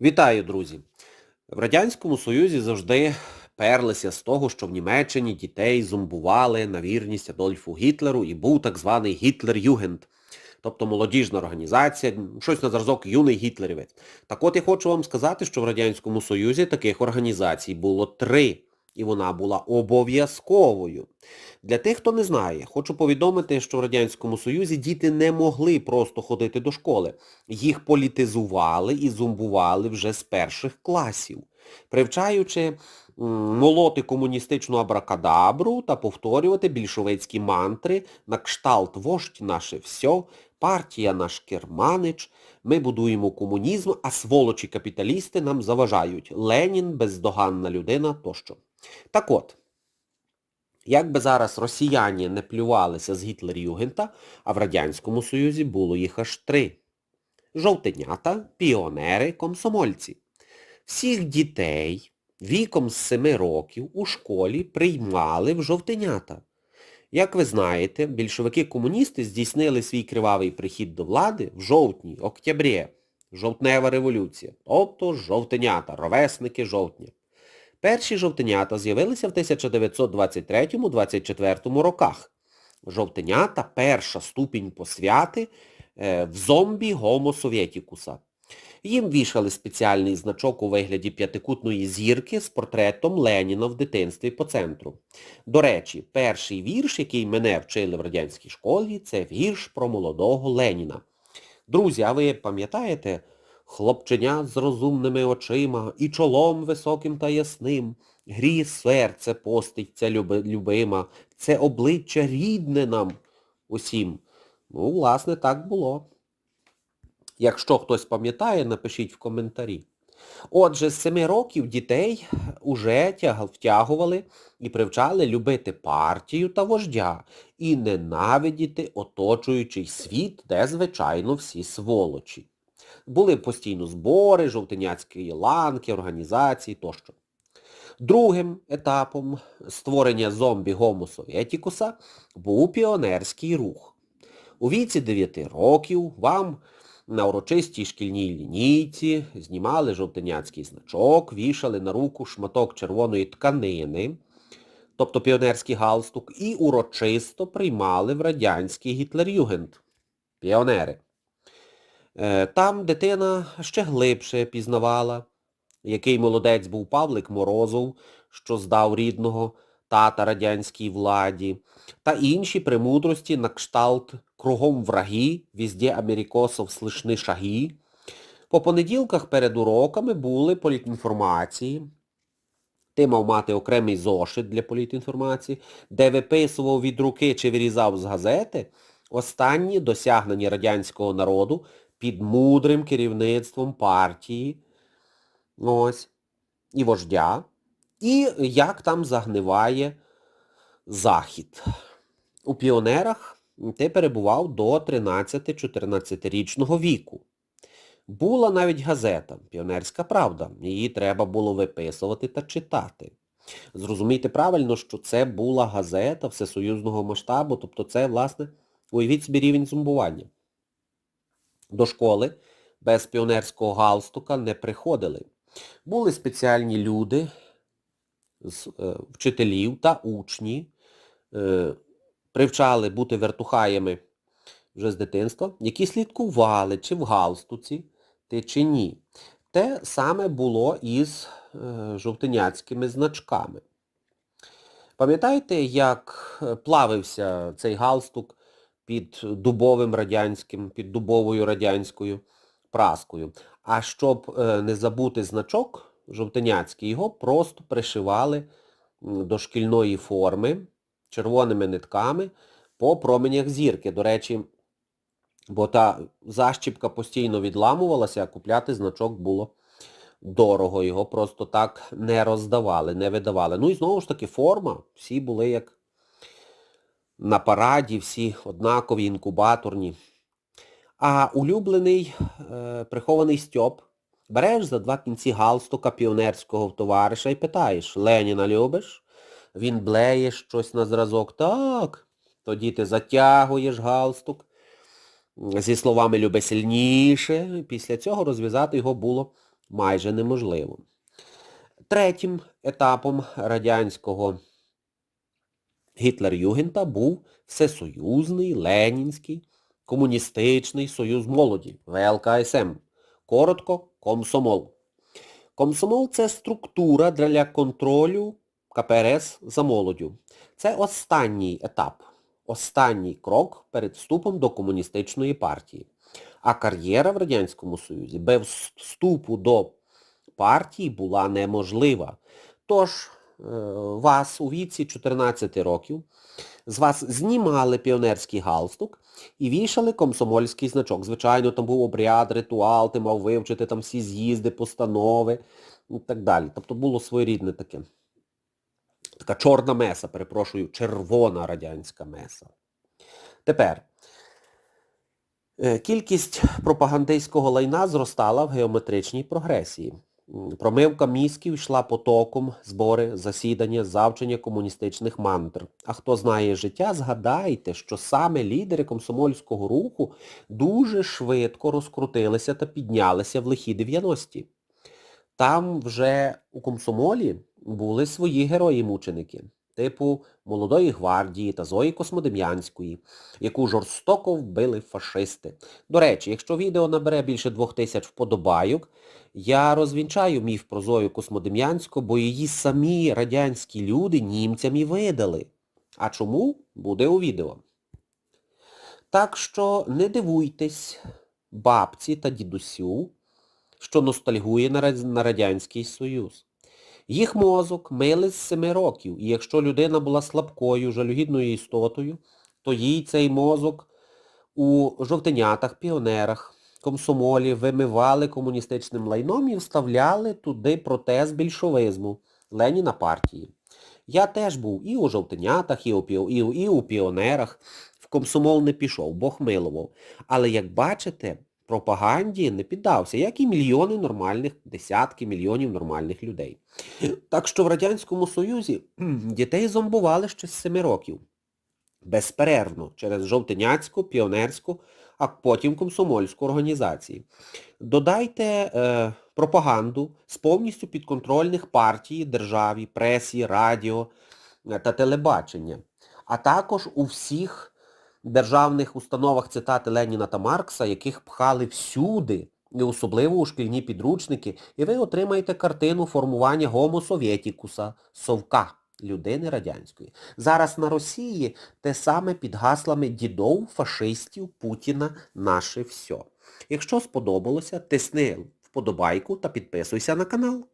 Вітаю, друзі! В Радянському Союзі завжди перлися з того, що в Німеччині дітей зомбували на вірність Адольфу Гітлеру і був так званий Гітлер-Югенд, тобто молодіжна організація, щось на зразок юний гітлерівець. Так от я хочу вам сказати, що в Радянському Союзі таких організацій було три, і вона була обов'язковою. Для тих, хто не знає, хочу повідомити, що в Радянському Союзі діти не могли просто ходити до школи. Їх політизували і зумбували вже з перших класів, привчаючи молоти комуністичну абракадабру та повторювати більшовицькі мантри на кшталт «Вождь наше все», партія наш керманич, ми будуємо комунізм, а сволочі капіталісти нам заважають. Ленін, бездоганна людина тощо. Так от, як би зараз росіяни не плювалися з Гітлер-Югента, а в Радянському Союзі було їх аж три. Жовтенята, піонери, комсомольці. Всіх дітей віком з 7 років у школі приймали в жовтенята. Як ви знаєте, більшовики-комуністи здійснили свій кривавий прихід до влади в жовтні, октябрі, жовтнева революція, тобто жовтенята, ровесники жовтня. Перші жовтенята з'явилися в 1923-24 роках. Жовтенята – перша ступінь посвяти е, в зомбі Гомо Совєтікуса. Їм вішали спеціальний значок у вигляді п'ятикутної зірки з портретом Леніна в дитинстві по центру. До речі, перший вірш, який мене вчили в радянській школі, це вірш про молодого Леніна. Друзі, а ви пам'ятаєте хлопченя з розумними очима і чолом високим та ясним, гріє серце поститься любима, це обличчя рідне нам усім. Ну, власне, так було. Якщо хтось пам'ятає, напишіть в коментарі. Отже, з 7 років дітей уже тяг- втягували і привчали любити партію та вождя і ненавидіти оточуючий світ, де, звичайно, всі сволочі. Були постійно збори, жовтеняцькі ланки, організації тощо. Другим етапом створення зомбі Гомо Совєтікуса був піонерський рух. У віці 9 років вам на урочистій шкільній лінійці знімали жовтеняцький значок, вішали на руку шматок червоної тканини, тобто піонерський галстук, і урочисто приймали в радянський Гітлер-Югенд. Піонери. Е, Там дитина ще глибше пізнавала, який молодець був Павлик Морозов, що здав рідного тата радянській владі, та інші премудрості на кшталт кругом враги, візде америкосов слишни шаги. По понеділках перед уроками були політінформації. Ти мав мати окремий зошит для політінформації, де виписував від руки чи вирізав з газети останні досягнення радянського народу під мудрим керівництвом партії ось, і вождя, і як там загниває Захід. У піонерах ти перебував до 13-14-річного віку. Була навіть газета «Піонерська правда». Її треба було виписувати та читати. Зрозумійте правильно, що це була газета всесоюзного масштабу, тобто це, власне, уявіть собі рівень зомбування. До школи без піонерського галстука не приходили. Були спеціальні люди, вчителів та учні, е, привчали бути вертухаями вже з дитинства, які слідкували, чи в галстуці ти чи ні. Те саме було із е, жовтеняцькими значками. Пам'ятаєте, як е, плавився цей галстук під дубовим радянським, під дубовою радянською праскою? А щоб е, не забути значок жовтеняцький, його просто пришивали до шкільної форми червоними нитками по променях зірки. До речі, бо та защіпка постійно відламувалася, а купляти значок було дорого. Його просто так не роздавали, не видавали. Ну і знову ж таки форма. Всі були як на параді, всі однакові, інкубаторні. А улюблений е, прихований Стьоп береш за два кінці галстука піонерського товариша і питаєш, Леніна любиш? Він блеє щось на зразок. Так. Тоді ти затягуєш галстук зі словами люби сильніше. Після цього розв'язати його було майже неможливо. Третім етапом радянського Гітлер-Югента був Всесоюзний, Ленінський, Комуністичний Союз молоді, ВЛКСМ. Коротко, комсомол. Комсомол це структура для контролю КПРС за молоддю. Це останній етап, останній крок перед вступом до комуністичної партії. А кар'єра в Радянському Союзі без вступу до партії була неможлива. Тож е, вас у віці 14 років з вас знімали піонерський галстук і вішали комсомольський значок. Звичайно, там був обряд, ритуал, ти мав вивчити там всі з'їзди, постанови і так далі. Тобто було своєрідне таке. Така чорна меса, перепрошую, червона радянська меса. Тепер. Е, Кількість пропагандистського лайна зростала в геометричній прогресії. Промивка мізків йшла потоком, збори, засідання, завчення комуністичних мантр. А хто знає життя, згадайте, що саме лідери комсомольського руху дуже швидко розкрутилися та піднялися в лихі 90-ті. Там вже у комсомолі були свої герої-мученики, типу Молодої гвардії та Зої Космодем'янської, яку жорстоко вбили фашисти. До речі, якщо відео набере більше двох тисяч вподобайок, я розвінчаю міф про Зою Космодем'янську, бо її самі радянські люди німцям і видали. А чому? Буде у відео. Так що не дивуйтесь бабці та дідусю, що ностальгує на Радянський Союз. Їх мозок мили з семи років, і якщо людина була слабкою, жалюгідною істотою, то їй цей мозок у жовтенятах, піонерах, комсомолі вимивали комуністичним лайном і вставляли туди протез більшовизму Леніна партії. Я теж був і у жовтенятах, і у, і, і у піонерах. В комсомол не пішов, Бог милував. Але, як бачите, пропаганді не піддався, як і мільйони нормальних, десятки мільйонів нормальних людей. Так що в Радянському Союзі дітей зомбували ще з 7 років. Безперервно, через жовтеняцьку, піонерську, а потім комсомольську організації. Додайте е, пропаганду з повністю підконтрольних партій, державі, пресі, радіо е, та телебачення. А також у всіх державних установах цитати Леніна та Маркса, яких пхали всюди, і особливо у шкільні підручники, і ви отримаєте картину формування гомо совєтікуса, совка, людини радянської. Зараз на Росії те саме під гаслами дідов, фашистів, Путіна, наше все. Якщо сподобалося, тисни вподобайку та підписуйся на канал.